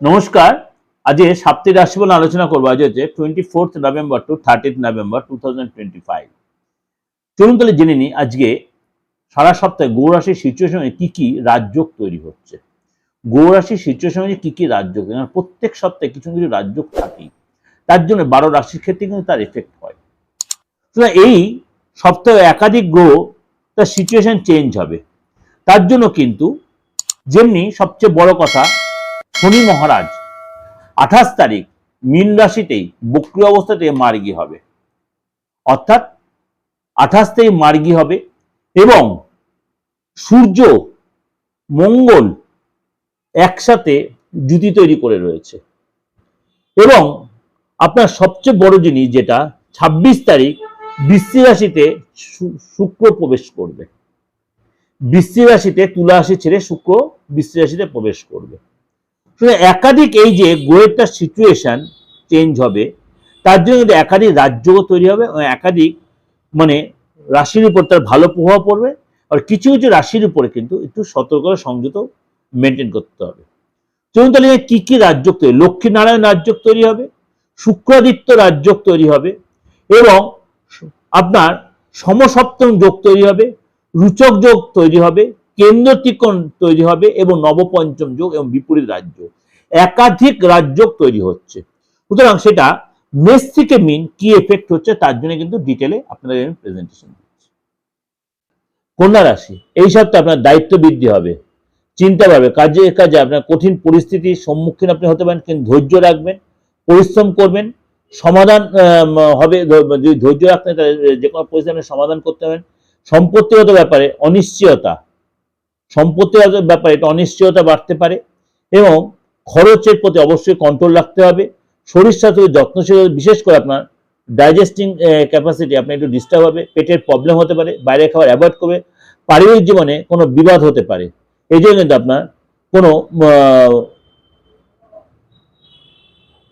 নমস্কার। আজকে সাপ্তাহিক রাশিফল আলোচনা করব। আজ হচ্ছে twenty fourth November to thirtieth November two thousand five চলুন তাহলে জেনে নিই আজকে সারা সপ্তাহে গৌরাশির সিচুয়েশনে কি কি রাজযোগ তৈরি হচ্ছে। গৌরাশির সিচুয়েশনে কি কি রাজযোগ? প্রত্যেক সপ্তাহে কিছু কিছু রাজযোগ থাকেই। তার জন্য বারো রাশির ক্ষেত্রে কিন্তু তার এফেক্ট হয়। সুতরাং এই সপ্তাহে একাধিক গ্রহ তার সিচুয়েশন চেঞ্জ হবে। তার জন্য কিন্তু যেমনি সবচেয়ে বড় কথা শনি মহারাজ, আঠাশ তারিখ মীন রাশিতেই বক্রি অবস্থাতে মার্গী হবে। অর্থাৎ আঠাশ তারিখ মার্গী হবে এবং সূর্য, মঙ্গল একসাথে জুতি তৈরি করে রয়েছে। এবং আপনার সবচেয়ে বড় জিনিস যেটা, ছাব্বিশ তারিখ বৃশ্চিক রাশিতে শুক্র প্রবেশ করবে। বৃশ্চিক রাশিতে তুলা রাশি ছেড়ে শুক্র বৃষ্টি রাশিতে প্রবেশ করবে। সুতরাং একাধিক এই যে গ্রহেরটা সিচুয়েশন চেঞ্জ হবে, তার জন্য কিন্তু একাধিক রাজ্যও তৈরি হবে একাধিক মানে রাশির উপর তার ভালো প্রভাব পড়বে আর কিছু কিছু রাশির উপরে কিন্তু একটু সতর্কতা সংযত মেনটেন করতে হবে। চলুন তাহলে কি কি রাজ্য তৈরি, লক্ষ্মীনারায়ণ রাজ্য তৈরি হবে, শুক্রাদিত্য রাজ্য তৈরি হবে এবং আপনার সমসপ্তম যোগ তৈরি হবে, রুচক যোগ তৈরি হবে কেন্দ্র ত্রিকোণ তৈরি হবে এবং নবপঞ্চম যোগ এবং বিপরীত রাজ্য। একাধিক রাজ্য তৈরি হচ্ছে। সুতরাং সেটা মেষ থেকে মিন কি এফেক্ট হচ্ছে তার জন্য কিন্তু ডিটেলে আপনাদের প্রেজেন্টেশন কন্যা রাশি, এই সপ্তাহে আপনার দায়িত্ব বৃদ্ধি হবে। চিন্তা পাবে কাজে কাজে আপনার কঠিন পরিস্থিতির সম্মুখীন আপনি হতে পারেন, কিন্তু ধৈর্য রাখবেন, পরিশ্রম করবেন, সমাধান হবে যদি ধৈর্য রাখতে যে কোনো পরিস্থিতি সমাধান করতে পারেন। সম্পত্তিগত ব্যাপারে অনিশ্চয়তা সম্পত্তিগত ব্যাপারে এটা অনিশ্চয়তা বাড়তে পারে এবং খরচের প্রতি অবশ্যই কন্ট্রোল রাখতে হবে। শরীর স্বাস্থ্য যত্নশীল বিশেষ করে আপনার ডাইজেস্টিং ক্যাপাসিটি আপনার একটু ডিস্টার্ব হবে, পেটের প্রবলেম হতে পারে বাইরে খাবার অ্যাভয়েড করবে, পারিবারিক জীবনে কোনো বিবাদ হতে পারে। এই জন্য কিন্তু আপনার কোনো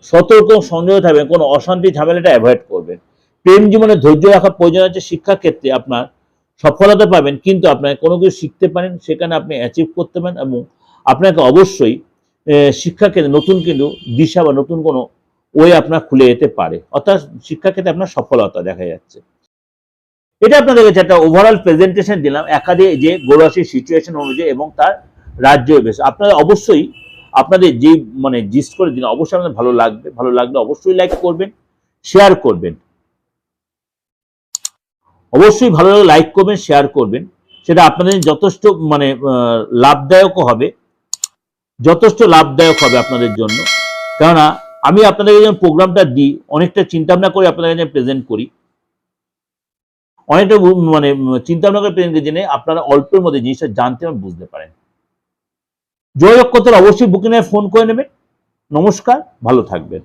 সতর্ক সংযত থাকবেন, কোনো অশান্তি ঝামেলাটা অ্যাভয়েড করবেন। প্রেম জীবনে ধৈর্য রাখা প্রয়োজন আছে শিক্ষা ক্ষেত্রে আপনার সফলতা পাবেন কিন্তু আপনার কোনো কিছু শিখতে পারেন সেখানে আপনি অ্যাচিভ করতে পারেন এবং আপনাকে অবশ্যই আহ, শিক্ষা ক্ষেত্রে নতুন কিন্তু দিশা বা নতুন কোনো ওয়ে আপনার খুলে যেতে পারে। অর্থাৎ শিক্ষা ক্ষেত্রে আপনার সফলতা দেখা যাচ্ছে। এটা আপনাদের কাছে একটা ওভারঅল প্রেজেন্টেশন দিলাম একাধিক যে গৌরাশির সিচুয়েশন অনুযায়ী এবং তার রাজ্য বেশ। আপনারা অবশ্যই আপনাদের যে মানে জিস্ট করে দিন অবশ্যই আপনাদের ভালো লাগবে ভালো লাগলে অবশ্যই লাইক করবেন শেয়ার করবেন। অবশ্যই ভালো লাগলে লাইক করবেন শেয়ার করবেন। সেটা আপনাদের যথেষ্ট মানে লাভদায়কও হবে। যথেষ্ট লাভদায়ক হবে আপনাদের জন্য। কেননা, আমি আপনাদের যখন প্রোগ্রামটা দিই, অনেকটা চিন্তা ভাবনা করে আপনাদের কাছে প্রেজেন্ট করি। অনেকটা মানে চিন্তা ভাবনা করে প্রেজেন্ট জেনে আপনারা অল্পের মধ্যে জিনিসটা জানতে এবং বুঝতে পারেন। যোগাযোগ করতে অবশ্যই বুকিংয়ে ফোন করে নেবেন। নমস্কার, ভালো থাকবেন।